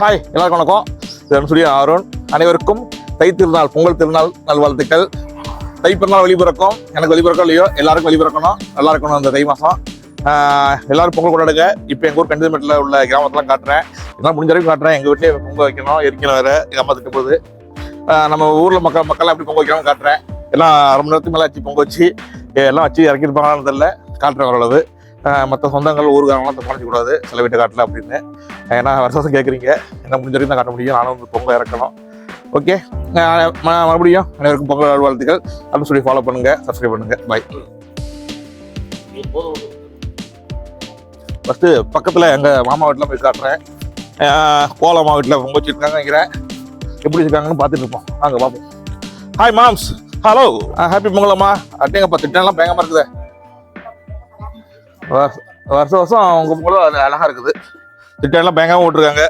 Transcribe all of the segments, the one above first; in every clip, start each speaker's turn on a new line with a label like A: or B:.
A: Hi எல்லாருக்கும் வணக்கம். இதன் சூரிய அருண் அனைவருக்கும் தை திருநாள் பொங்கல் திருநாள் நல்வாழ்த்துக்கள். தை பிறநாள் வெளிபிறக்கும் எனக்கு வெளிபிறக்கம் இல்லையோ எல்லாருக்கும் வெளிபிறக்கணும் நல்லா இருக்கணும் அந்த தை மாதம் எல்லாரும் பொங்கல் கொண்டாடுங்க. இப்போ எங்கள் ஊர் கண்டிதமெட்டில் உள்ள கிராமத்தெலாம் காட்டுறேன். எல்லாம் முடிஞ்ச வரைக்கும் காட்டுறேன். எங்கள் வீட்டிலே பொங்கல் வைக்கணும் எரிக்கணும் வேறு. எங்கள் அம்மா திட்ட போகுது நம்ம ஊரில் மக்கள் மக்கள் எப்படி பொங்கல் வைக்கணும்னு காட்டுறேன். எல்லாம் அரை மணி நேரத்துக்கு மேலே வச்சு பொங்கல் வச்சு எல்லாம் வச்சு இறக்கிருப்பாங்கன்னு தெரியல. காட்டுறேன் ஓரளவு. மற்ற சொந்தங்கள் ஊருக்காரங்களாம் தப்பாக சில வீட்டை காட்டல அப்படின்னு. ஏன்னா வருஷம் வருஷம் கேட்குறீங்க என்ன முடிஞ்ச வரைக்கும் தான் காட்ட முடியும். நானும் வந்து பொங்கல் இறக்கணும். ஓகே. மறுபடியும் அனைவருக்கும் பொங்கல் நல்வாழ்த்துக்கள். அப்படின்னு சொல்லி ஃபாலோ பண்ணுங்க. சப்ஸ்கிரைப் பண்ணுங்க. பாய் ஃபஸ்ட்டு பக்கத்தில் எங்கள் மாமா வீட்டில் போய் காட்டுறேன். கோலம் மாமா வீட்டில் பொங்க வச்சுருக்காங்க நினைக்கிறேன் எப்படி இருக்காங்கன்னு பார்த்துட்டு இருப்போம். நாங்கள் பார்ப்போம் ஹாய் மாம்ஸ் ஹலோ ஹாப்பி பொங்கலம்மா. அட்டேங்கப்பா திட்டம்லாம் பயங்கரமாக இருக்குது. வருஷம் வருஷம் பொங்கலும் அது அழகா இருக்குது. திட்டம்லாம் பயங்கரமாக விட்டுருக்காங்க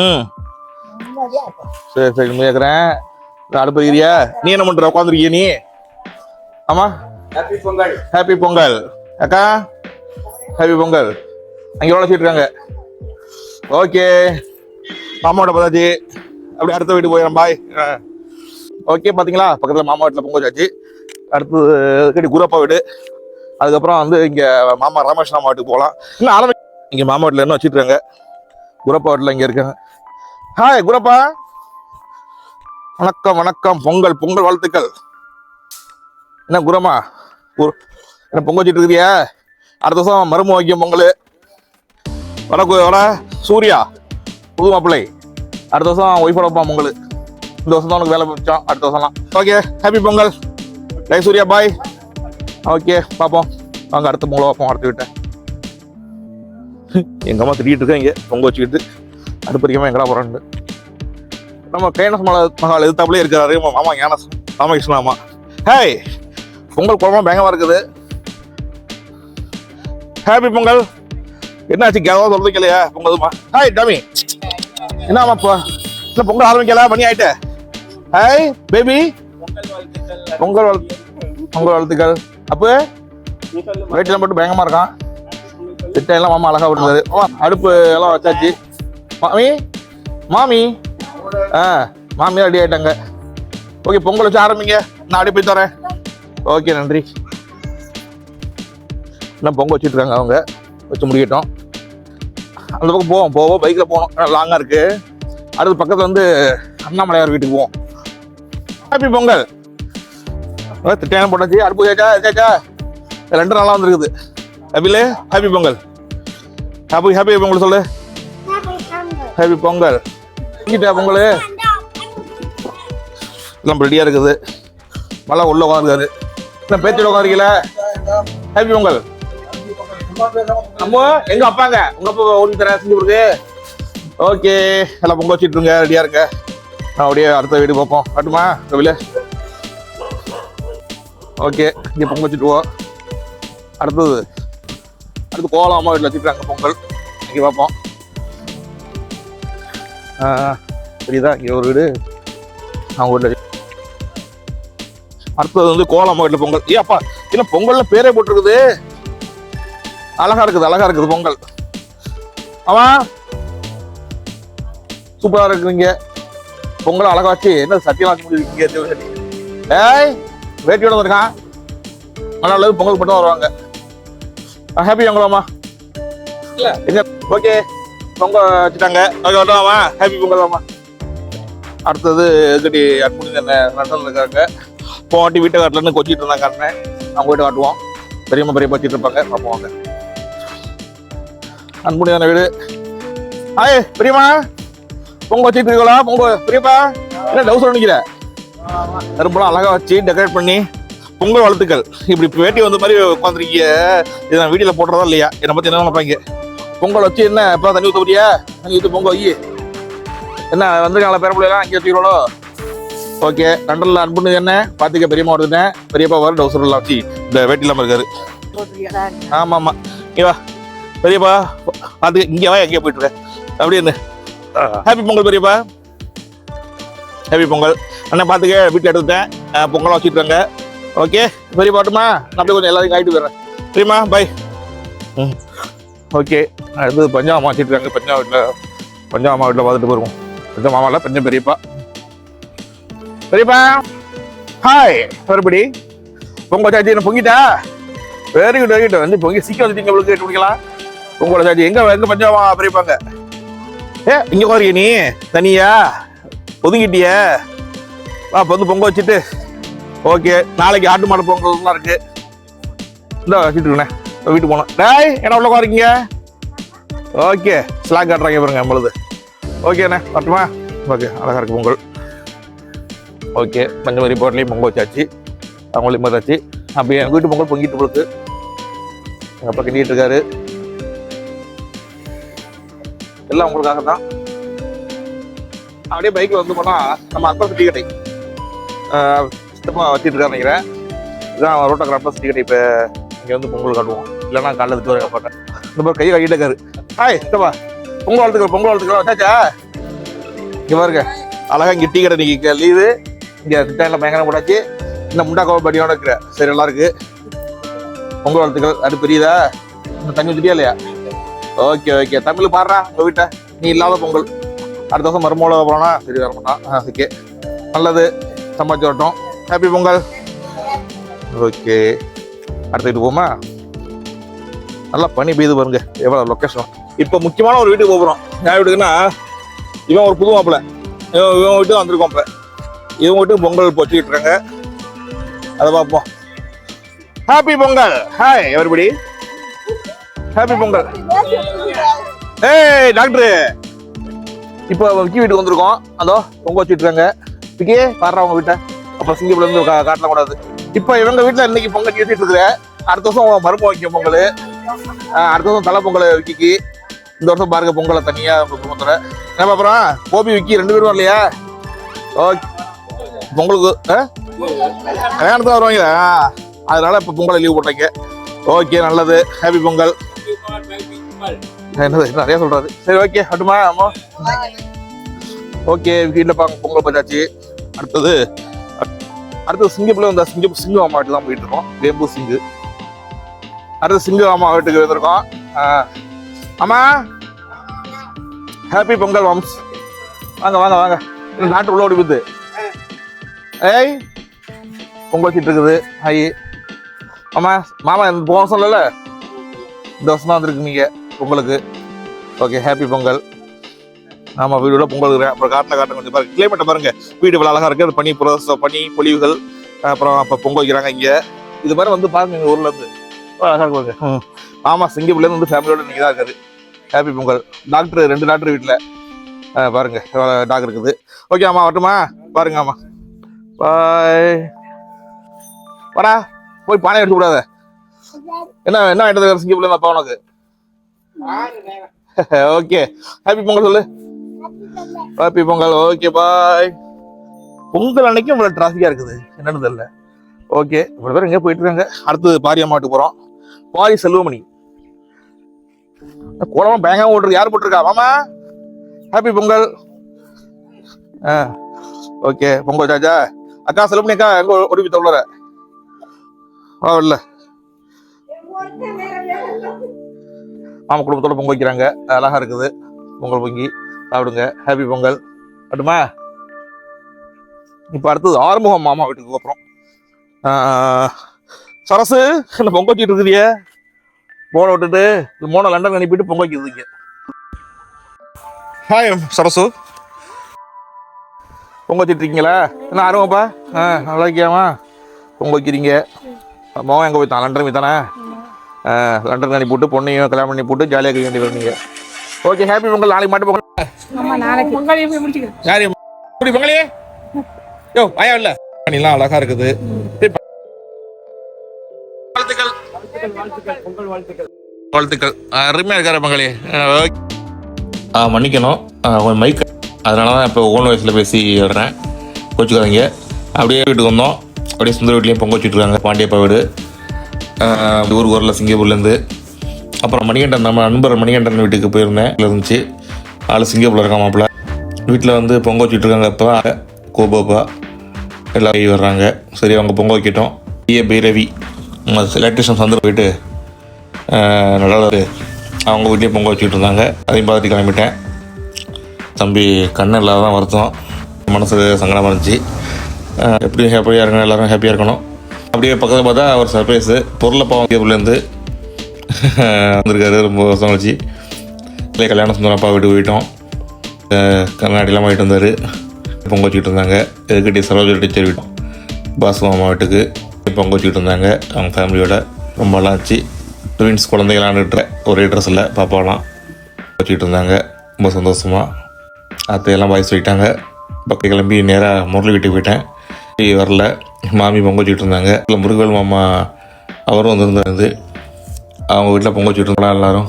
A: ம். சரி சரி கேட்குறேன் அடுப்பு இருக்கிறியா நீ என்ன பண்ற? உட்காந்துருக்கிய நீ? ஆமா.
B: ஹாப்பி பொங்கல்.
A: ஹாப்பி பொங்கல். அக்கா ஹாப்பி பொங்கல். அங்கே எவ்வளோ இருக்காங்க? ஓகே. மாமாவோட பார்த்தாச்சு. அப்படியே அடுத்த வீட்டுக்கு போயிடலாம். பாய் ஓகே பார்த்தீங்களா பக்கத்தில் மாமா வீட்டில் பொங்கல் வச்சாச்சு. அடுத்து கட்டி குரப்பா வீடு. அதுக்கப்புறம் வந்து இங்கே மாமா ராமகிருஷ்ணா மாவட்டுக்கு போகலாம். இன்னும் ஆரம்பி இங்கே மாமா வீட்டில் என்ன வச்சுட்டு குரப்பா வீட்டில் இங்கே இருக்காங்க. ஹாய் குரப்பா. வணக்கம் வணக்கம். பொங்கல் பொங்கல் வாழ்த்துக்கள். என்ன குரமா? என்ன பொங்கல் வச்சுட்டு இருக்கிறியா அடுத்த வருஷம் மரும வைக்கும் பொங்கல். வர கு- வர சூர்யா புது மாப்பிள்ளை. அடுத்த வருஷம் ஒய்ஃபோட வைப்பான் பொங்கல். இந்த வருஷம் தான் உனக்கு வேலை முடிச்சோம் அடுத்த வருஷம்லாம். Okay happy Pongal. Tie Surya. Bye okay பார்ப்போம் வாங்க அடுத்த மூளை பார்ப்போம் அடுத்த வீட்டை. எங்கள் அம்மா திட்டிகிட்டு இருக்கேன் இங்கே? பொங்க வச்சுக்கிட்டு. அடுப்பறிக்காமல் எங்கடா போகிறான்னு நம்ம கைனஸ் மலை மகால் எதிர்த்தாப்புலேயே இருக்கிறாரு. நம்ம மாமா ஞானஸ் ராமகிருஷ்ணன் மாமா ஹேய் பொங்கல் குழம்பா பயங்கரமாக இருக்குது. ஹாப்பி பொங்கல். என்னாச்சு கேவா சொல்றது இல்லையா பொங்கல்மா ஹாய் டாமி என்னம்மா இப்போ? இல்லை பொங்கல் ஆரம்பிக்கல? பண்ணி ஆயிட்டு. ஹாய் பேபி
B: பொங்கல் வாழ்த்துக்கள்.
A: பொங்கல் வாழ்த்து பொங்கல் வாழ்த்துக்கள். அப்போ? வெயிட்லாம் போட்டு பயங்கரமா இருக்கான். திட்டம் எல்லாம் மாமா அழகா விட்டுருந்தாரு ஓ அடுப்பு எல்லாம் வச்சாச்சு. மாமி? மாமி? ஆ மாமியார் ரெடி ஆயிட்டாங்க. ஓகே பொங்கல் வச்சு ஆரம்பிங்க. நான் அப்படியே தரேன். ஓகே நன்றி. இன்னும் பொங்கல் வச்சுட்டு இருக்காங்க அவங்க. வச்சு முடிக்கட்டும். அந்த பக்கம் போவோம். போவோம். பைக்கில் போகணும். லாங்காக இருக்குது அடுத்து பக்கத்தில் வந்து அண்ணாமலையார் வீட்டுக்கு போவோம். ஹாப்பி பொங்கல். திட்டம் போட்டாச்சு அடுப்பு வச்சாச்சா வச்சாச்சா ரெண்டு நாளாக வந்துருக்குது. ஹாப்பிலே happy Pongal. Happy happy Pongal சொல்லு. ஹாப்பி பொங்கல். இங்கிட்டா பொங்கல்? எல்லாம் ரெடியாக இருக்குது. மழை உள்ள உட்காந்துருக்காரு என்ன பேச்சோட உட்காந்துருக்கீங்களா ஹாப்பி பொங்கல். அம்மா எங்க அப்பாங்க? உங்க அப்பா ஒன்று தர செஞ்சு கொடுக்கு. ஓகே. எல்லாம் பொங்கல் வச்சுட்டு இருங்க ரெடியா நான் அப்படியே அடுத்த வீடு பார்ப்போம் கட்டுமா கவில ஓகே இங்கே பொங்கல் வச்சுட்டுவோம் அடுத்தது அடுத்து கோலம் அம்மா வீட்டில் வச்சுருக்காங்க பொங்கல். இங்கே பார்ப்போம் புரியுதா? இங்கே ஒரு வீடு. அவங்க வீட்டில் அடுத்தது வந்து கோலம் அம்மா வீட்டில் பொங்கல். ஏ அப்பா இல்லை பொங்கல்ல பேரே போட்டிருக்குது? அழகா இருக்குது அழகா இருக்குது பொங்கல். ஆமா? சூப்பரா இருக்குறீங்க பொங்கல் அழகா வச்சு என்ன சத்தியமாக முடிஞ்சிருக்கீங்க ஏய் வேட்டியோட வந்திருக்கான். நல்லது பொங்கல் மட்டும் வருவாங்க. ஹாப்பி பொங்கலாமா
B: இல்ல.
A: எங்க ஓகே பொங்கல் வச்சுட்டாங்க. ஓகே வரலாமா ஹாப்பி பொங்கல் வாமா அடுத்தது எதுக்கடி அட்முடி நட்டல் இருக்காங்க போட்டி வீட்டு காட்டிலன்னு கொச்சிட்டு இருந்தாங்க காட்டினேன் அவங்க வீட்டு காட்டுவோம். பெரியம்மா பெரியப்பா வச்சுட்டு இருப்பாங்க. பார்ப்போம் வாங்க. அன்புடியான வீடு? ஹாய் பெரியம்மா. பொங்க வச்சுட்டு இருக்கீங்களா? பொங்க பெரியப்பா. என்ன டவுசர் நினைக்கிற? கரும்பெல்லாம் அழகா வச்சு டெக்கரேட் பண்ணி பொங்கல் வாழ்த்துக்கள். இப்படி வேட்டி வந்த மாதிரி உட்காந்துருக்கீங்க இதை நான் வீடியோவில் போடுறதா இல்லையா? என்னை பற்றி என்ன நினைப்பாங்க? பொங்கல் வச்சு என்ன? எப்போ தண்ணி ஊற்ற முடியா தண்ணி ஊற்றி பொங்கல் வை. என்ன வந்துருக்காங்களா பேர பிள்ளைலாம் அங்கே வச்சுக்கிறோம். ஓகே லண்டனில் அன்புன்னு என்ன? பார்த்துக்க பெரியம்மா வருதுட்டேன் பெரியப்பா வர டவுசர் எல்லாம் வச்சு இந்த வேட்டி இல்லாமல் இருக்காரு. ஆமாம். ஆமாம் இங்கே வா. பெரியப்பா பார்த்துக்க இங்கே வா எங்கேயே போயிட்டுருக்க அப்படி என்ன ஹாப்பி பொங்கல் பெரியப்பா. ஹாப்பி பொங்கல். அண்ணன் பார்த்துக்க வீட்டில் எடுத்துட்டேன் பொங்கலாக பொங்கலாம் வச்சுருக்காங்க ஓகே பெரிய பாட்டுமா நான் அப்படியே கொஞ்சம் எல்லாரையும் ஆகிட்டு போயிடுறேன். சரிம்மா பை ம். ஓகே அடுத்து பஞ்சாப் அம்மா வச்சுருக்காங்க பஞ்சாப் வீட்டில் பஞ்சாப் அம்மா வீட்டில் பார்த்துட்டு போயிருவோம். பஞ்சாப் மாமாவில் பஞ்சம் பெரியப்பா. பெரியப்பா ஹாய் மறுபடி பொங்கல் சாச்சி என்ன பொங்கிட்டா? வெரி குட் வெரி குட் வந்து பொங்கி சீக்கிரம் வந்துட்டீங்க உங்களுக்கு எட்டு பிடிக்கலாம் பொங்கல் சாச்சி எங்கே எங்கே பஞ்சாப் பெரியப்பாங்க? ஏ இங்கே உட்காருங்க நீ? தனியா? ஒதுங்கிட்டிய? வா வந்து பொங்கல் வச்சுட்டு. ஓகே நாளைக்கு ஆட்டு மாடு பொங்கல்லாம் இருக்கு. இந்த வச்சுட்டு இருக்கேன் வீட்டுக்கு போனோம் டேய் என்ன உள்ள இருக்கீங்க ஓகே ஸ்லாக் காட்டுறாங்க பாருங்க நம்மளது. ஓகேண்ணே வரட்டுமா? ஓகே அழகாக இருக்குது பொங்கல். ஓகே பஞ்சமரி போட்லேயும் பொங்கல் வச்சாச்சு. அவங்களையும் மதாச்சு அப்படியே எங்கள் வீட்டு பொங்கல் பொங்கிட்டு கொடுத்து எங்கள் அப்பா கிண்டிகிட்டு இருக்காரு. எல்லாம் உங்களுக்காக தான் அப்படியே பைக்கில் வந்து போனால் நம்ம அக்கா டீ கடை. சித்தப்பா வச்சுட்டு இருக்காரு நினைக்கிறேன். இதான் ரோட்டோகிராஃபர்ஸ் டீ கடை இப்போ இங்கே வந்து பொங்கல் காட்டுவோம். இல்லைன்னா காலைல எடுத்து வர பாட்டேன் இந்த மாதிரி கையை கட்டிட்டு இருக்காரு. ஹாய் சித்தப்பா பொங்கல் வாழ்த்துக்கள் பொங்கல் வாழ்த்துக்கள். சாச்சா இங்கே பாருங்க அழகா இங்கே டீ கடை இன்னைக்கு லீவு இங்கே டைமில் பயங்கரம் போடாச்சு இந்த முண்டா கோவ படியோட இருக்கிற. சரி நல்லா இருக்கு. பொங்கல் வாழ்த்துக்கள். அது பெரியதா இந்த தங்கி தெரியா இல்லையா? Okay okay. தமிழ் பாடுறா உங்கள் வீட்டை. நீ இல்லாத பொங்கல். அடுத்த வருஷம் மறுமூல போனா சரி வர மாட்டான் ஆ ஓகே. நல்லது. சம்பாதிச்சு வரட்டும் ஹாப்பி பொங்கல் ஓகே அடுத்துக்கிட்டு போமா நல்லா பனி பெய்து பாருங்க. எவ்வளோ லொக்கேஷன் இப்போ முக்கியமான ஒரு வீட்டுக்கு போகிறோம் யார் வீட்டுக்குன்னா இவன் ஒரு புது மாப்பிள்ள. இவன் இவன் வீட்டு வந்திருக்கோம் இப்போ. இவன் வீட்டு பொங்கல் போச்சுக்கிட்டு இருக்காங்க. அதை பார்ப்போம். Happy Pongal hi everybody happy Pongal ஏய் டாக்டரு இப்போ விக்கி வீட்டுக்கு வந்திருக்கோம். அதோ பொங்க வச்சுட்டு இருக்காங்க. விக்கி பாடுறா உங்க வீட்டை. அப்புறம் சிங்கப்பூர்ல இருந்து கா- காட்டலாம் கூடாது. இப்போ இவங்க வீட்டில் இன்னைக்கு பொங்கல் ஏற்றிட்டு இருக்கிற அடுத்த வருஷம் மரும வைக்க பொங்கல். அடுத்த வருஷம் தலை பொங்கல் விக்கிக்கு. இந்த வருஷம் பாருங்க பொங்கலை தனியா உங்க குடும்பத்துல என்ன அப்புறம் கோபி விக்கி ரெண்டு பேரும் வரலையா? ஓகே பொங்கலுக்கு ஆ? கல்யாணத்துக்கு வருவாங்க ஆ, அதனால இப்போ பொங்கலை லீவ் போட்டாங்க. ஓகே நல்லது. ஹாப்பி பொங்கல். என்னது நிறைய சொல்றாரு. சரி ஓகே அட்டுமா அம்மா? ஓகே வீட்டில் பார்க்க பொங்கல் பச்சாச்சு அடுத்தது அடுத்தது சிங்கப்பூர்ல வந்த சிங்க சிங்கு அம்மா வீட்டில் தான் போயிட்டு இருக்கோம். வேம்பு சிங்கு. அடுத்து சிங்கு அம்மா வீட்டுக்கு வந்திருக்கோம். ஆ. அம்மா ஹாப்பி பொங்கல் மாம்ஸ். வாங்க வாங்க வாங்க. இந்த நாட்டு உள்ள ஓடி ஏய் பொங்கல் சீட்டு இருக்குது. ஹாய் அம்மா மாமா இந்த போன சொல்லல இந்த வருஷம் தான் வந்திருக்கு நீங்க பொங்கலுக்கு. Okay happy Pongal. ஆமா வீடியோல பொங்கல் இருக்கிறேன் அப்புறம் காட்டில் காட்ட கொஞ்சம் பாருங்க. கிளைமேட்டை பாருங்க. வீடு இவ்வளோ அழகா இருக்கு. அது பனி புரச பனி பொழிவுகள் அப்புறம் அப்போ பொங்கல் வைக்கிறாங்க இங்க. இது மாதிரி வந்து பாருங்க எங்க ஊர்ல இருந்து. ரொம்ப அழகா இருக்கு பாருங்க. ம். ஆமா சிங்கப்பூர்ல இருந்து வந்து ஃபேமிலியோட நீங்க தான் இருக்காரு. ஹாப்பி பொங்கல். டாக்டர் ரெண்டு டாக்டர் வீட்டில் பாருங்க டாக்டர் இருக்குது. ஓகே ஆமா வரட்டுமா? பாருங்க ஆமா பாய் வாடா போய் பானை எடுத்து கூடாத என்ன என்ன ஆயிட்டது சிங்கப்பூர்ல அப்பா உனக்கு? ஓகே ஹாப்பி பொங்கல் சொல்லு. Happy Pongal. Okay bye Pongal அன்னைக்கு இவ்வளோ டிராஃபிக்காக இருக்குது. என்னன்னு தெரியல. ஓகே இவ்வளோ பேர் எங்கே போயிட்டு இருக்காங்க? அடுத்தது பாரியம்மாட்டுக்கு போகிறோம் பாரி செல்வமணி. கோலமா பேங்காக ஓட்டுருக்கு யார் போட்டிருக்கா? மாமா? ஹாப்பி பொங்கல். ஆ ஓகே பொங்கல் சாச்சா அக்கா செல்வமணி அக்கா எங்க ஓடி தவளற வா இல்ல மாமா குடும்பத்தோட பொங்கல் வைக்கிறாங்க. அழகா இருக்குது பொங்கல் பொங்கி. சாப்பிடுங்க. ஹாப்பி பொங்கல். கட்டுமா இப்போ அடுத்தது ஆறுமுகம் மாமா வீட்டுக்கு அப்புறம் சரசு இல்லை பொங்க வச்சுட்டு இருக்குதியே போனை விட்டுட்டு மோனை லண்டன் அனுப்பிட்டு பொங்க வைக்கிறதுங்க ஹாய் சரசு. பொங்க வச்சுட்டு இருக்கீங்களா? என்ன ஆர்வம்ப்பா ஆ நல்லா இருக்கியாமா பொங்க வைக்கிறீங்க மோகம் எங்கே போய்த்தான் லண்டன் போய்த்தானே லண்டன் அனுப்பி விட்டு பொண்ணையும் கல்யாணம் பண்ணி போட்டு ஜாலியாக இருக்க வேண்டிய ஓகே ஹாப்பி பொங்கல். நாளைக்கு மாட்டு பொங்கல். யாரு? இப்படி பொங்கலே யோ ஆயா இல்ல. பண்ணிலாம் அழகா இருக்குது. வாழ்த்துக்கள்.
B: வாழ்த்துக்கள் பொங்கல் வாழ்த்துக்கள்.
A: வாழ்த்துக்கள். அருமையா இருக்காரு மங்களே. ஆ மன்னிக்கணும். கொஞ்சம் மைக் அதனால தான் இப்போ ஓன் வயசில் பேசி விடுறேன். கோச்சுக்காதீங்க. அப்படியே வீட்டுக்கு வந்தோம். அப்படியே சுந்தர வீட்லேயும் பொங்க வச்சுட்டு இருக்காங்க. பாண்டியப்பா வீடு. ஊருக்கு வரல சிங்கப்பூர்லேருந்து அப்புறம் மணிகண்டன் நம்ம நண்பர் மணிகண்டன் வீட்டுக்கு போயிருந்தேன். இருந்துச்சு. ஆள் சிங்கப்பூரில் இருக்கான் மாப்பிள்ள. வீட்டில் வந்து பொங்க வச்சுட்டு இருக்காங்க இப்போ கோபாபா எல்லாம் கை வர்றாங்க. சரி அவங்க பொங்க வைக்கிட்டோம். ஏ பைரவி. எலக்ட்ரிஷியன் சந்திர போயிட்டு ஆஹ், நல்லா
C: அவங்க வீட்லேயே பொங்கல் வச்சுக்கிட்டு இருந்தாங்க அதையும் பார்த்துட்டு கிளம்பிட்டேன். தம்பி கண்ணு இல்லாத தான் வருத்தம். மனசு சங்கடமாக இருந்துச்சு. எப்படியும் ஹாப்பியாக இருக்கணும்? எல்லோரும் ஹாப்பியாக இருக்கணும். அப்படியே பக்கத்தில் பார்த்தா அவர் சர்ப்ரைஸு பொருளை பாவம் வந்திருக்காரு. ரொம்ப வருஷம் கழிச்சு இல்லை கல்யாண சுந்தரம் அப்பா வீட்டுக்கு போயிட்டோம். கண்ணாடிலாம் போயிட்டு வந்தார். பொங்க வச்சுக்கிட்டு இருந்தாங்க எதுக்கிட்டே சரோஜா டீச்சர் வீட்டோம் பாசு மாமா வீட்டுக்கு பொங்க வச்சுக்கிட்டு இருந்தாங்க. அவங்க ஃபேமிலியோட ரொம்ப நாள் ஆச்சு. ட்வின்ஸ் குழந்தைகளாம் ஒரே ட்ரெஸ்ஸில் பாப்பாலாம் வச்சுக்கிட்டு இருந்தாங்க. ரொம்ப சந்தோஷமாக அத்தையெல்லாம் பாய் சொல்லிட்டாங்க. பக்கம் கிளம்பி நேராக முரளி வீட்டுக்கு போயிட்டேன். வரல. மாமி பொங்க வச்சுக்கிட்டு இருந்தாங்க. இல்லை முருகவேல் மாமா அவரும் வந்திருந்தாரு. அவங்க வீட்டில் பொங்க வச்சுட்டு இருந்தாங்களா எல்லோரும்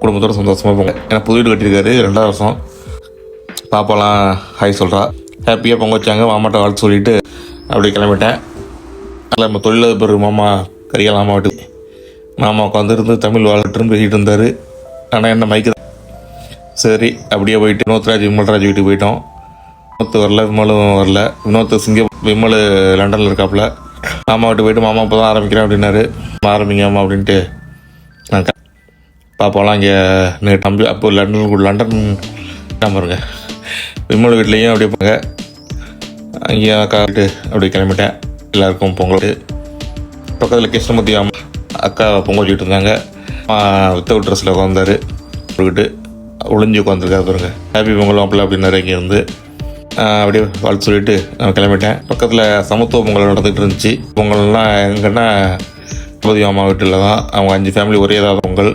C: குடும்பத்தோட சந்தோஷமாக போங்க. ஏன்னா புது வீடு கட்டியிருக்காரு ரெண்டாவது வருஷம். பாப்பாலாம் ஹாய் சொல்கிறா ஹாப்பியாக பொங்க வச்சாங்க மாமாட்ட வாழ்த்து சொல்லிட்டு அப்படியே கிளம்பிட்டேன். அதில் நம்ம தொழிலதிபர் மாமா கரிகால் மாமா வீட்டுக்கு. மாமா உட்காந்துருந்து தமிழ் வாழ்த்துன்னு பேசிகிட்டு இருந்தார். ஆனால் என்ன மைக்கு சரி அப்படியே போயிட்டு வினோத்ராஜ் விமல்ராஜ் வீட்டுக்கு போயிட்டோம். வினோத் வரல விமலும் வரல. வினோத் சிங்கப்பூர் விமல் லண்டனில் இருக்காப்புல மாமா வீட்டு போயிட்டு மாமா இப்போ தான் ஆரம்பிக்கிறேன் அப்படின்னாரு. ஆரம்பிங்க அம்மா அப்படின்ட்டு பாப்பாலாம் இங்கே நீ தம்பி அப்போ லண்டன் லண்டன் நம்பருங்க விமல் வீட்லேயும் அப்படியே போங்க. அங்கேயும் அக்கா வீட்டு அப்படியே கிளம்பிட்டேன். எல்லாருக்கும் பொங்கல். பக்கத்தில் கிருஷ்ணமூர்த்தி அம்மா அக்கா பொங்கல் வச்சுக்கிட்டு இருந்தாங்க. வித்தவுட் ட்ரெஸ்ஸில் உட்காந்தாரு போட்டுக்கிட்டு ஒளிஞ்சு உட்காந்துருக்காரு பாருங்க. ஹாப்பி பொங்கல் மாப்பிள்ள அப்படின்னாரு இங்கே இருந்து அப்படியே வாழ்த்து சொல்லிட்டு நான் கிளம்பிட்டேன். பக்கத்தில் சமத்துவ பொங்கல் நடந்துகிட்டு இருந்துச்சு. பொங்கல்லாம் எங்கன்னா பகுதி அம்மா வீட்டில் தான் அவங்க அஞ்சு ஃபேமிலி ஒரே ஏதாவது பொங்கல்.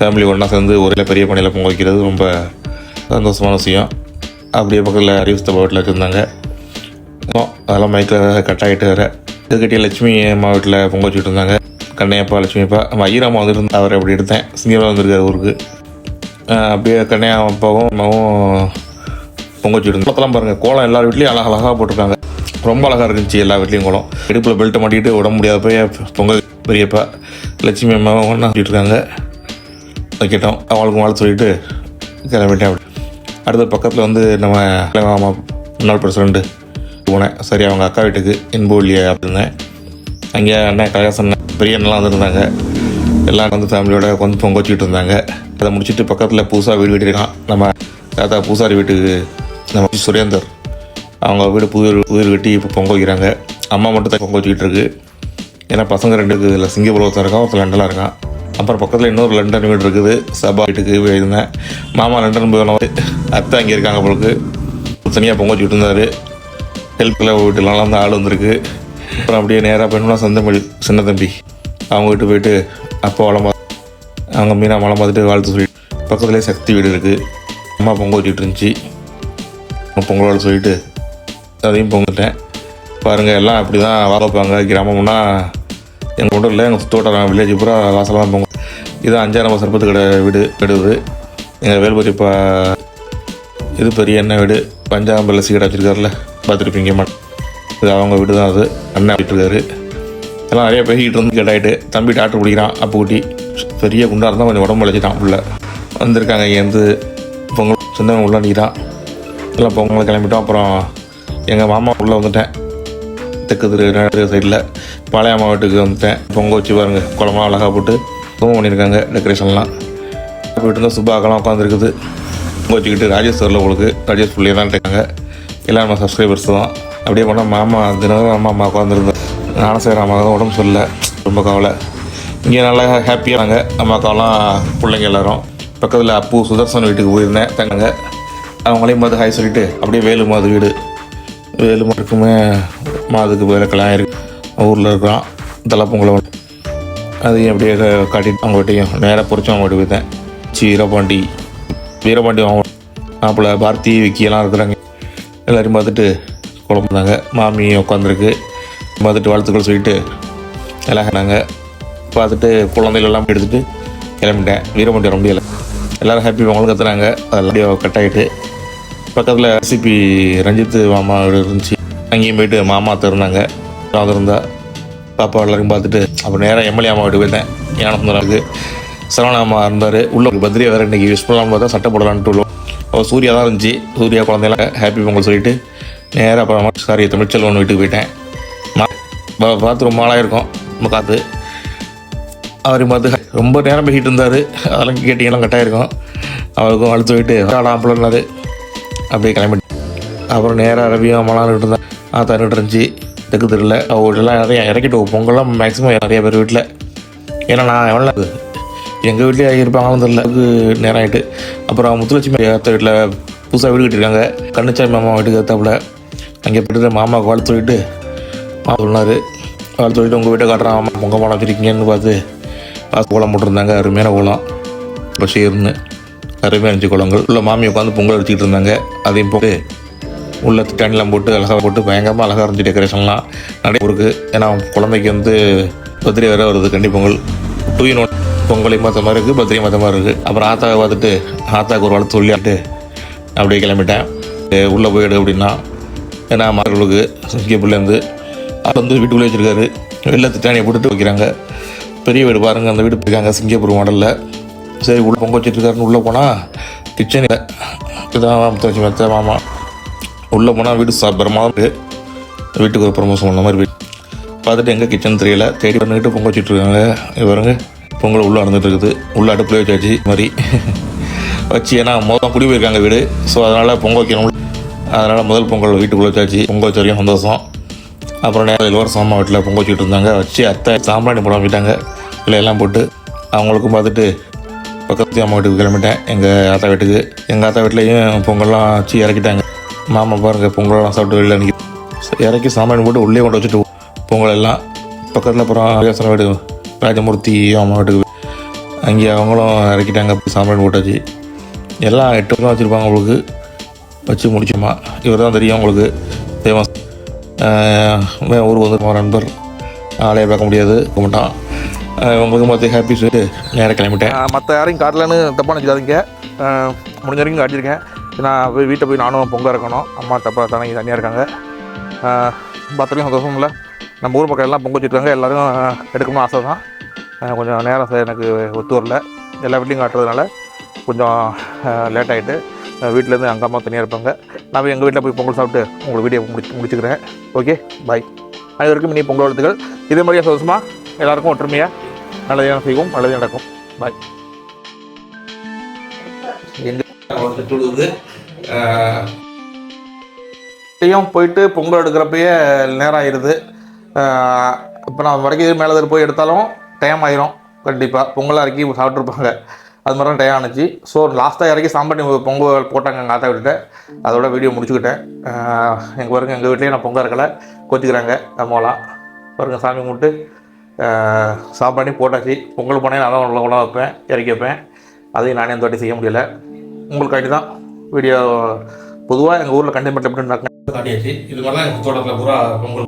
C: ஃபேமிலி ஒன்றா சேர்ந்து ஒரே பெரிய பணியில் பொங்க வைக்கிறது ரொம்ப சந்தோஷமான விஷயம். அப்படியே பக்கத்தில் அறிவுஸ்த வீட்டில் இருந்தாங்க. அதெல்லாம் மைக்கில் கட் ஆகிட்டு வேறு. இதுக்கிட்டே லட்சுமி அம்மா வீட்டில் பொங்க வச்சுட்டு இருந்தாங்க. கண்ணையப்பா லட்சுமி அப்பா நம்ம ஐயராமா வந்துருந்தா அவரை அப்படி எடுத்தேன்? சிங்கமாக வந்திருக்காரு ஊருக்கு. அப்படியே கண்ணையா அப்பாவும் அம்மாவும் பொங்க வச்சுட்டு இருந்தோம் பக்கம்லாம் பாருங்கள் கோலம் எல்லார் வீட்லேயும் அழகா அழகாக போட்டிருக்காங்க. ரொம்ப அழகாக இருந்துச்சு எல்லா வீட்லேயும் கோலம். இடுப்பில் பெல்ட்டை மாட்டிக்கிட்டு உடம்பு முடியாத போய் பொங்கல் பெரியப்பா லட்சுமி அம்மாவும் ஒன்றா வச்சுட்டு இருக்காங்க. வைக்கட்டும். அவளுக்கும் வாழ சொல்லிட்டு கிளம்பிட்டேன் அப்படி. அடுத்த பக்கத்தில் வந்து நம்ம மாமா முன்னாள் பிரசிடண்ட்டு போனேன். சரி அவங்க அக்கா வீட்டுக்கு இன்போலியா இருந்தேன். அங்கே அண்ணன் கலாசன் பெரிய அண்ணெலாம் வந்திருந்தாங்க. எல்லாம் வந்து ஃபேமிலியோட கொஞ்சம் பொங்க வச்சுக்கிட்டு இருந்தாங்க. அதை முடிச்சுட்டு பக்கத்தில் புதுசாக வீடு கட்டியிருக்கான். நம்ம தாத்தா பூசாரி வீட்டுக்கு நம்ம சுரேந்தர். அவங்க வீடு புது புதிர் கட்டி இப்போ பொங்க வைக்கிறாங்க அம்மா மட்டும் தான் பொங்க வச்சுக்கிட்டு இருக்கு. ஏன்னா பசங்க ரெண்டு இதில் சிங்கப்பூர் ஒருத்தன் இருக்கான் ஒருத்தர் லண்டனில் இருக்கான். அப்புறம் பக்கத்தில் இன்னொரு லண்டன் வீடு இருக்குது. சபா வீட்டுக்கு போயிருந்தேன் மாமா லண்டன் போனவர் அத்தை அங்கே இருக்காங்க அவங்களுக்கு தனியாக பொங்க வச்சுக்கிட்டு இருந்தார். ஹெல்ப்பில் வீட்டுலலாம் வந்து ஆள் வந்திருக்கு. அப்புறம் அப்படியே நேராக பெண்ணா சந்தமொழி சின்ன தம்பி. அவங்க வீட்டு போயிட்டு அப்பா வளம் அவங்க மீனா வளம் பார்த்துட்டு வாழ்த்து சொல்லி பக்கத்துலேயே சக்தி வீடு இருக்குது அம்மா பொங்க வச்சுக்கிட்டு இருந்துச்சு. பொங்கல் சொல்லிட்டு அதையும் பொங்கிட்டேன் பாருங்கள் எல்லாம் அப்படி தான் வாழப்பாங்க வைப்பாங்க கிராமம்னா எங்கள் மட்டும் இல்லை. எங்கள் தோட்டம் வில்லேஜ் பூரா வாசலாம் தான் பொங்கல் இது அஞ்சாயிரம் சர்பத்து கடை வீடு விடுது எங்கள் வேல்பதி பா இது பெரிய அண்ணன் வீடு. பஞ்சாம்பரில் சீடை வச்சுருக்காருல பார்த்துருப்பீங்க மட் இது அவங்க வீடு தான் அது. அண்ணன் விட்டுருக்காரு எல்லாம் நிறைய பேசிக்கிட்டு இருந்து கேட்டாயிட்டு தம்பி டாக்டர் பிடிக்கிறான் அப்போ கூட்டி. பெரிய குண்டாக இருந்தால் கொஞ்சம் உடம்பு வளைச்சிட்டான் உள்ள. வந்திருக்காங்க இங்கேருந்து பொங்கல் சொந்தவங்க உள்ள நிற்கிறான் எல்லாம் பொங்கல் கிளம்பிட்டோம் அப்புறம் எங்கள் மாமா உள்ளே வந்துட்டேன். தெற்கு திரு சைடில் பாளையம்மா வீட்டுக்கு வந்துட்டேன். பொங்கல் வச்சு பாருங்கள் குளமா அழகாக போட்டு. சுத்தமாக பண்ணியிருக்காங்க டெக்கரேஷன்லாம் போயிட்டு இருந்தால் சுபாக்கெல்லாம் உட்காந்துருக்குது. வச்சுக்கிட்டு ராஜேஷ் உங்களுக்கு ராஜேஷ் பிள்ளைய தான் இருக்காங்க எல்லாம் நம்ம சப்ஸ்கிரைபர்ஸ் தான். அப்படியே போனால் மாமா தினம் அம்மா அம்மா உட்காந்துருந்தேன் நானும் சார் அம்மா தான் உடம்பு சரியில்லை. ரொம்ப கவலை. இங்கே நல்லா ஹாப்பியானாங்க அம்மாக்காவெல்லாம் பிள்ளைங்க எல்லோரும். பக்கத்தில் அப்பு சுதர்சன் வீட்டுக்கு போயிருந்தேன். தங்கங்க அவங்களையும் பார்த்து ஹாய் சொல்லிட்டு அப்படியே வேலு மாது வீடு. வேலு மாதுக்குமே மாதுக்கு வேலைக்கெல்லாம் இருக்கு. ஊரில் இருக்கிறான் தலைப்பொங்கலை அதையும் அப்படியே க- காட்டிட்டு அவங்க நேராக பொறிச்சு அவங்க போயிட்டேன். வீரபாண்டி வீரபாண்டி அவங்க மாப்பிள்ளை பாரதி விக்கி எல்லாம் இருக்கிறாங்க. எல்லோரும் பார்த்துட்டு குழம்புனாங்க மாமியும் உட்காந்துருக்கு பார்த்துட்டு வாழ்த்துக்கள் சொல்லிட்டு எல்லாம் நாங்கள் பார்த்துட்டு குழந்தைகளெல்லாம் எடுத்துகிட்டு கிளம்பிட்டேன். வீரபாண்டி வர முடியலை எல்லோரும் ஹாப்பி அவங்களும் கத்துனாங்க. அதெல்லாம் கட் ஆகிட்டு பக்கத்தில் சிபி ரஞ்சித் மாமா இருந்துச்சு. அங்கேயும் போயிட்டு மாமா திறந்தாங்க நான் பாப்பா எல்லாரும் பார்த்துட்டு அப்புறம் நேராக எம்எல்ஏ அம்மா வீட்டுக்கு போயிட்டேன் ஞானசுந்தராவுக்கு சரவண அம்மா இருந்தார். உள்ள ஒரு வேறு இன்றைக்கி யூஸ் பண்ணலாம்னு பார்த்தா சட்டை போடலான்ட்டு உள்ளோம் அப்போ சூர்யா தான் இருந்துச்சு. சூர்யா குழந்தையெல்லாம் ஹாப்பி பொங்கல் சொல்லிட்டு நேராக அப்புறமா சாரி தமிழ்ச்செல்வன் வீட்டுக்கு போயிட்டேன். பார்த்து ரொம்ப நாளாக இருக்கும். ரொம்ப காற்று
A: அவர் பார்த்து ரொம்ப நேரம் பேசிட்டு இருந்தார். அதெல்லாம் கேட்டிங்கெல்லாம் கட்டாயிருக்கும் அவருக்கும் அழுத்து போயிட்டு ஆடாம்பலன்னாரு அப்படியே கிளம்பிட்டு அப்புறம் நேராக ரவியும் அம்மாலாம் இருந்தேன் ஆத்தா நின்று இருந்துச்சு. தெற்கு தெருவில் அவங்களெல்லாம் நிறையா இறக்கிட்டு பொங்கல்லாம் மேக்ஸிமம் நிறைய பேர் வீட்டில் ஏன்னா நான் எவ்வளோ எங்கள் வீட்லேயே இருப்பாங்கன்னு தெரியல. அதுக்கு நேரம் ஆகிட்டு அப்புறம் முத்துலட்சுமி அத்த வீட்டில் புதுசாக வீடு கட்டியிருக்காங்க. கண்ணுச்சாமி மாமா வீட்டுக்கு ஏற்றாப்புல அங்கே போய்ட்டு மாமா வாழ்த்து சொல்லிட்டு மாமா சொன்னார். வாழ்த்து சொல்லிட்டு உங்கள் வீட்டை காட்டுறான். மாமா பொங்கல் பாலம் வச்சிருக்கீங்கன்னு பார்த்து வாசு கோலம் போட்டிருந்தாங்க. அருமையான கோலம். பஷீர்னு அருமையாக அஞ்சு குளங்கள் உள்ள மாமி உட்காந்து பொங்கல் வச்சுக்கிட்டு இருந்தாங்க. அதையும் போட்டு உள்ள தண்ணிலாம் போட்டு அழகாக போட்டு பயங்கரமாக அழகாக இருந்துச்சு டெக்கரேஷன்லாம் நிறைய இருக்குது ஏன்னா குழந்தைக்கு வந்து பர்த்டே வேறு வருது. கண்டி பொங்கல் டூ இன் ஒன் பொங்கலையும் பார்த்த மாதிரி இருக்குது பர்த்டே பார்த்த மாதிரி இருக்குது அப்புறம் ஆத்தாவை பார்த்துட்டு ஆத்தாவுக்கு ஒரு வாழ்த்து சொல்லிட்டு அப்படியே கிளம்பிட்டேன். உள்ளே போயிடு அப்படின்னா ஏன்னா மகளுக்கு சிங்கப்பூர்லேருந்து அப்போ வந்து வீட்டுக்குள்ளே வச்சுருக்காரு. வெளில திட்டாணியை போட்டுட்டு வைக்கிறாங்க. பெரிய வீடு பாருங்கள் அந்த வீடு போயிருக்காங்க சிங்கப்பூர் மாடலில். சரி உள்ளே பொங்க வச்சுட்ருக்காருன்னு உள்ளே போனால் கிச்சனில் இதான் முத்தச்சி மெத்த மாமா. உள்ளே போனால் வீடு சா பிரமாதம் இருக்குது வீட்டுக்கு ஒரு ப்ரமோஷன் பண்ண மாதிரி வீடு. பார்த்துட்டு எங்கே கிச்சன் தெரியல. தேடி பண்ணிக்கிட்டு பொங்க வச்சுட்ருக்காங்க இவருங்க பொங்கல் உள்ளே நடந்துட்டு இருக்குது. உள்ளே அடுப்புலேயே வச்சாச்சு. இது மாதிரி. வச்சு ஏன்னா மொதல் குடி போயிருக்காங்க வீடு. ஸோ அதனால் பொங்கல் வைக்கணும். அதனால் முதல் பொங்கல் வீட்டுக்குள்ளே வச்சாச்சு. பொங்கல் வச்ச வரைக்கும் சந்தோஷம். அப்புறம் நேரம் இளவரச அம்மா வீட்டில் பொங்கல் வச்சுட்டு இருந்தாங்க. வச்சு அத்தை சாம்பிராணி படம் விட்டாங்க இல்லை எல்லாம் போட்டு. அவங்களுக்கும் பார்த்துட்டு பக்கத்து அம்மா வீட்டுக்கு கிளம்பிட்டேன். எங்கள் ஆத்தா வீட்டுக்கு. எங்கள் ஆத்தா வீட்லேயும் பொங்கல்லாம் வச்சு இறக்கிட்டாங்க. மாமா பாருங்கள் பொங்கலெல்லாம் சாப்பிட்டு வெளியில் அன்றைக்கி இறக்கி சாமான் போட்டு உள்ளே கொண்டு வச்சுட்டு பொங்கல் எல்லாம் பக்கத்தில் அப்புறம் வியாசன வீடு ராஜமூர்த்தி அம்மா வீட்டுக்கு அங்கே அவங்களும் இறக்கிட்டாங்க சாம்பிராணி போட்டாச்சு. எல்லாம் எட்டு தான் வச்சுருப்பாங்க உங்களுக்கு. வச்சு முடிச்சோமா? இவர் தான் தெரியும் உங்களுக்கு. ஃபேமஸ் ஊருக்கு வந்து நண்பர். ஆலையை பார்க்க முடியாது கும்பிட்டான். உங்களுக்கு மொத்த ஹாப்பி சொல்லிட்டு நேராக கிளம்பிட்டேன். மற்ற யாரையும் காட்டலன்னு தப்பாக நினச்சிடாதீங்க. முடிஞ்ச வரைக்கும் காட்டியிருக்கேன். நான் போய் வீட்டை போய் நானும் பொங்கல் இருக்கணும். அம்மா தப்பா தனி தனியாக இருக்காங்க. பத்திரையும் சந்தோஷம் இல்லை நம்ம ஊர் மக்கள் எல்லாம் பொங்கல் வச்சுருக்காங்க. எல்லோரும் எடுக்கணும்னு ஆசை தான் கொஞ்சம் நேரம் எனக்கு ஒத்து வரல. எல்லா வீட்லையும் காட்டுறதுனால கொஞ்சம் லேட் ஆகிட்டு வீட்டிலேருந்து அங்கே அம்மா தனியாக இருப்பாங்க. நான் போய் எங்கள் வீட்டில் போய் பொங்கல் சாப்பிட்டு உங்களுக்கு வீடியோ முடிச்சு முடிச்சுக்கிறேன். ஓகே பாய் அனைவருக்கும் இனி பொங்கல் வாழ்த்துக்கள். இதே மாதிரியே சந்தோஷமாக எல்லாருக்கும் ஒற்றுமையாக நல்லது செய்வோம் நல்லது நடக்கும். பாய் எங்கள் போயிட்டு பொங்கல் எடுக்கிறப்பயே நேரம் ஆயிடுது இப்போ நான் வடக்கு மேலே போய் எடுத்தாலும் டைம் ஆயிரும். கண்டிப்பாக பொங்கலாக இறக்கி சாப்பிட்ருப்பாங்க அது மாதிரி தான் டைம் ஆனிச்சு ஸோ லாஸ்ட்டாக இறக்கி சாம்பாடி பொங்கல் போட்டாங்க எங்கள் ஆத்தா விட்டுட்டு அதோட வீடியோ முடிச்சுக்கிட்டேன். எங்கள் பாருங்க எங்கள் வீட்லேயும் நான் பொங்கல் இருக்கலை கொத்திக்கிறாங்க அம்மாலாம் பாருங்க சாமி கும்பிட்டு சாப்பாடி போட்டாச்சு. பொங்கல் போனேன் நான் தான் உள்ள உள்ள வைப்பேன் இறக்கி வைப்பேன். அதையும் நானே இந்த வாட்டி செய்ய முடியல. உங்களுக்காண்டி தான் வீடியோ பொதுவாக எங்கள் ஊரில் கண்டென்மெண்ட் எப்படி காட்டியாச்சு. இது மாதிரி தான் எங்கள் தோட்டத்தில் பூரா பொங்கல்.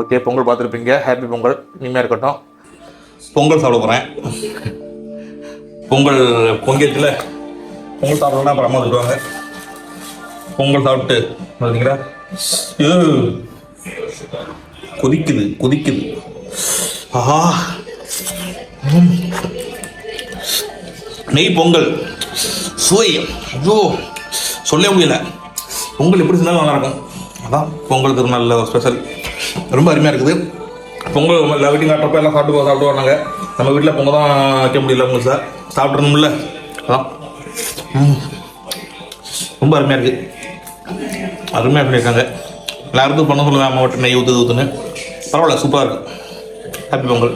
A: ஓகே பொங்கல் பார்த்துருப்பீங்க. ஹாப்பி பொங்கல். இனிமையாக இருக்கட்டும். பொங்கல் சாப்பிட போகிறேன் பொங்கல் பொங்கத்தில் பொங்கல் சாப்பிடலாம் அப்புறம் அம்மா சொல்லுவாங்க பொங்கல் சாப்பிட்டு பார்த்தீங்களா கொதிக்குது கொதிக்குது. ஆஹா. நெய் பொங்கல். சுவை. ஐயோ சொல்ல முடியல. பொங்கல் எப்படி செஞ்சாலும் நல்லாயிருக்கும். அதான் பொங்கல் திருநாளில் ஒரு ஸ்பெஷல் ரொம்ப அருமையாக இருக்குது. பொங்கல் எல்லா வீட்டையும் காட்டுறப்ப எல்லாம் சாப்பிட்டு சாப்பிட்டு வராங்க நம்ம வீட்டில் பொங்கல் தான் வைக்க முடியல உங்களுக்கு சார். சாப்பிட்றணும்ல அதான். ரொம்ப அருமையாக இருக்குது அருமையாக பண்ணியிருக்காங்க. எல்லாருக்கும் பண்ண சொல்லுவேன் மாவட்டம் நெய் ஊற்று ஊற்றுன்னு பரவாயில்ல சூப்பராக இருக்குது ஹாப்பி பொங்கல்.